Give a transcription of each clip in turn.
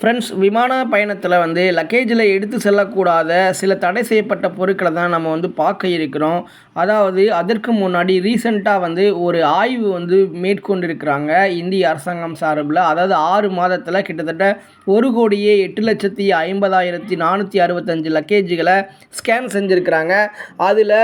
Friends விமான பயணத்தில் வந்து லக்கேஜில் எடுத்து செல்லக்கூடாத சில தடை செய்யப்பட்ட பொருட்களை தான் நம்ம வந்து பார்க்க இருக்கிறோம். அதாவது அதற்கு முன்னாடி ரீசெண்டாக வந்து ஒரு ஆய்வு வந்து மேற்கொண்டிருக்கிறாங்க இந்திய அரசாங்கம் சார்பில். அதாவது ஆறு மாதத்தில் கிட்டத்தட்ட ஒரு கோடியே எட்டு லட்சத்தி ஐம்பதாயிரத்தி நானூற்றி அறுபத்தஞ்சு லக்கேஜுகளை ஸ்கேன் செஞ்சுருக்கிறாங்க. அதில்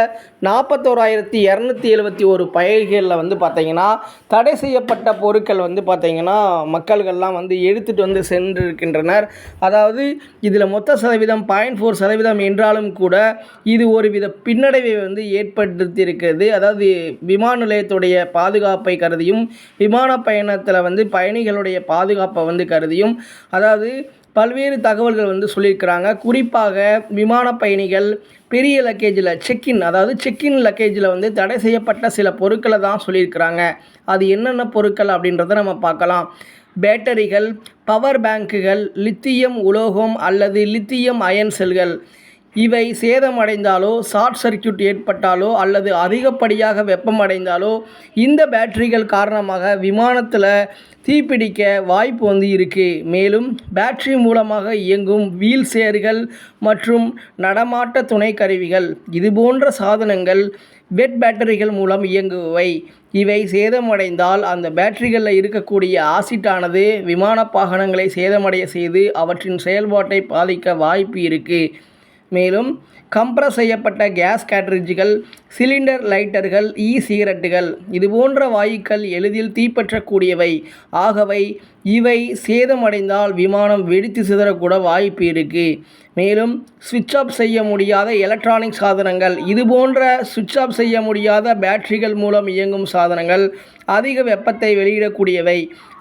நாற்பத்தோராயிரத்தி இரநூத்தி எழுபத்தி ஒரு பயல்களில் வந்து பார்த்திங்கன்னா தடை செய்யப்பட்ட பொருட்கள் வந்து பார்த்திங்கன்னா மக்கள்கள்லாம் வந்து எடுத்துகிட்டு வந்து சென்றிருக்கு இருக்கின்றனர் அதாவது இதில் மொத்த சதவீதம் பாயிண்ட் ஃபோர் சதவீதம் என்றாலும் கூட இது ஒரு வித பின்னடைவை வந்து ஏற்படுத்தியிருக்கிறது. அதாவது விமான நிலையத்துடைய பாதுகாப்பை கருதியும் விமான பயணத்தில் வந்து பயணிகளுடைய பாதுகாப்பை வந்து கருதியும் அதாவது பல்வேறு தகவல்கள் வந்து சொல்லியிருக்கிறாங்க. குறிப்பாக விமான பயணிகள் பெரிய லக்கேஜில் செக்இன் அதாவது செக்இன் லக்கேஜில் வந்து தடை செய்யப்பட்ட சில பொருட்களை தான் சொல்லியிருக்கிறாங்க. அது என்னென்ன பொருட்கள் அப்படின்றத நம்ம பார்க்கலாம். பேட்டரிகள் பவர் பேங்க்குகள் லித்தியம் உலோகம் அல்லது லித்தியம் அயன் செல்கள். இவை சேதமடைந்தாலோ ஷார்ட் சர்க்யூட் ஏற்பட்டாலோ அல்லது அதிகப்படியாக வெப்பமடைந்தாலோ இந்த பேட்டரிகள் காரணமாக விமானத்தில் தீப்பிடிக்க வாய்ப்பு வந்து இருக்குது மேலும் பேட்டரி மூலமாக இயங்கும் வீல் சேர்கள் மற்றும் நடமாட்ட துணை கருவிகள் இதுபோன்ற சாதனங்கள் வெட் பேட்டரிகள் மூலம் இயங்குவை இவை சேதமடைந்தால் அந்த பேட்டரிகளில் இருக்கக்கூடிய ஆசிட்டானது விமான பாகனங்களை சேதமடைய செய்து அவற்றின் செயல்பாட்டை பாதிக்க வாய்ப்பு இருக்குது மேலும் கம்ப்ரஸ் செய்யப்பட்ட கேஸ் கேட்ரிட்ஜுகள் சிலிண்டர் லைட்டர்கள் இ சிகரெட்டுகள் இதுபோன்ற வாயுக்கள் எளிதில் தீப்பற்றக்கூடியவை. ஆகவை இவை சேதமடைந்தால் விமானம் வெடித்து சிதறக்கூட வாய்ப்பு இருக்குது மேலும் சுவிட்ச் ஆஃப் செய்ய முடியாத எலக்ட்ரானிக் சாதனங்கள். இது போன்ற சுவிட்ச் ஆஃப் செய்ய முடியாத பேட்டரிகள் மூலம் இயங்கும் சாதனங்கள் அதிக வெப்பத்தை வெளியிடக்கூடியவை.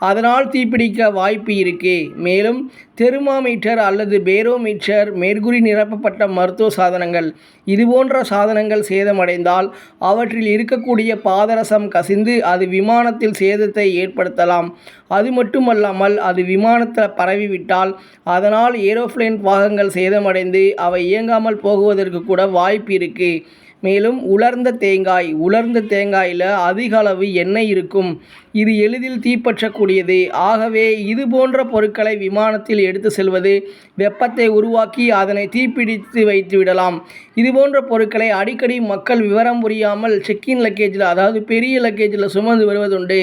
அதனால் தீப்பிடிக்க வாய்ப்பு இருக்குது மேலும் தெர்மாமீட்டர் அல்லது பேரோமீட்டர் மேற்குறி நிரப்பப்பட்ட மருத்துவ சாதனங்கள். இதுபோன்ற சாதனங்கள் சேதமடைந்தால் அவற்றில் இருக்கக்கூடிய பாதரசம் கசிந்து அது விமானத்தில் சேதத்தை ஏற்படுத்தலாம். அது மட்டுமல்லாமல் அது விமானத்தில் பரவிவிட்டால் அதனால் ஏரோப்ளேன் பாகங்கள் சேதமடைந்து அவை இயங்காமல் போகுவதற்கு கூட வாய்ப்பு இருக்குது மேலும் உலர்ந்த தேங்காய் உலர்ந்த தேங்காயில் அதிக அளவு எண்ணெய் இருக்கும். இது எளிதில் தீப்பற்றக்கூடியது. ஆகவே இது போன்ற பொருட்களை விமானத்தில் எடுத்து செல்வது வெப்பத்தை உருவாக்கி அதனை தீப்பிடித்து வைத்து விடலாம். இது போன்ற பொருட்களை அடிக்கடி மக்கள் விவரம் புரியாமல் செக்கின் லக்கேஜில் அதாவது பெரிய லக்கேஜில் சுமந்து வருவதுண்டு.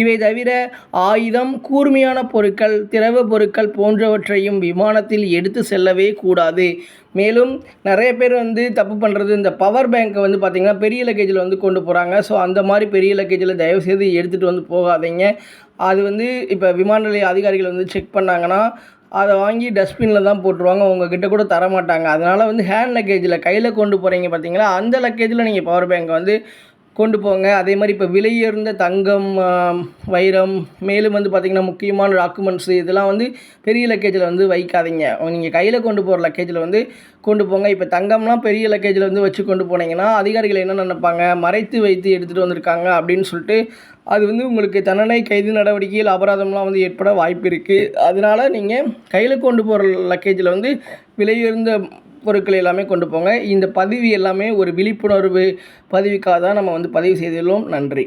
இவை தவிர ஆயுதம் கூர்மையான பொருட்கள் திரவ பொருட்கள் போன்றவற்றையும் விமானத்தில் எடுத்து செல்லவே கூடாது. மேலும் நிறைய பேர் வந்து தப்பு பண்ணுறது இந்த பவர் பேங்க்கை வந்து பார்த்திங்கன்னா பெரிய லக்கேஜில் வந்து கொண்டு போகிறாங்க ஸோ அந்த மாதிரி பெரிய லக்கேஜில் தயவுசெய்து எடுத்துகிட்டு வந்து போகாதீங்க. அது வந்து இப்போ விமான நிலைய அதிகாரிகள் வந்து செக் பண்ணாங்கன்னா அதை வாங்கி டஸ்ட்பினில் தான் போட்டுருவாங்க. உங்ககிட்ட கூட தர மாட்டாங்க அதனால் வந்து ஹேண்ட் லக்கேஜில் கையில் கொண்டு போகிறீங்க பார்த்தீங்களா அந்த லக்கேஜில் நீங்கள் பவர் பேங்க்கை வந்து கொண்டு போங்க. அதே மாதிரி இப்போ விலையுயர்ந்த தங்கம் வைரம் மேலும் வந்து பார்த்திங்கன்னா முக்கியமான டாக்குமெண்ட்ஸு இதெல்லாம் வந்து பெரிய லக்கேஜில் வந்து வைக்காதீங்க. நீங்கள் கையில் கொண்டு போகிற லக்கேஜில் வந்து கொண்டு போங்க. இப்போ தங்கம்லாம் பெரிய லக்கேஜில் வந்து வச்சு கொண்டு போனீங்கன்னா அதிகாரிகள் என்ன நினைப்பாங்க? மறைத்து வைத்து எடுத்துகிட்டு வந்திருக்காங்க அப்படின்னு சொல்லிட்டு அது வந்து உங்களுக்கு தண்டனை கைது நடவடிக்கையில் அபராதம்லாம் வந்து ஏற்பட வாய்ப்பு இருக்குது அதனால் நீங்கள் கையில் கொண்டு போகிற லக்கேஜில் வந்து விலையுயர்ந்த பொருட்கள் எல்லாமே கொண்டு போங்க. இந்த பதிவு எல்லாமே ஒரு விழிப்புணர்வு பதிவுக்காக தான் நம்ம வந்து பதிவு செய்துள்ளோம். நன்றி.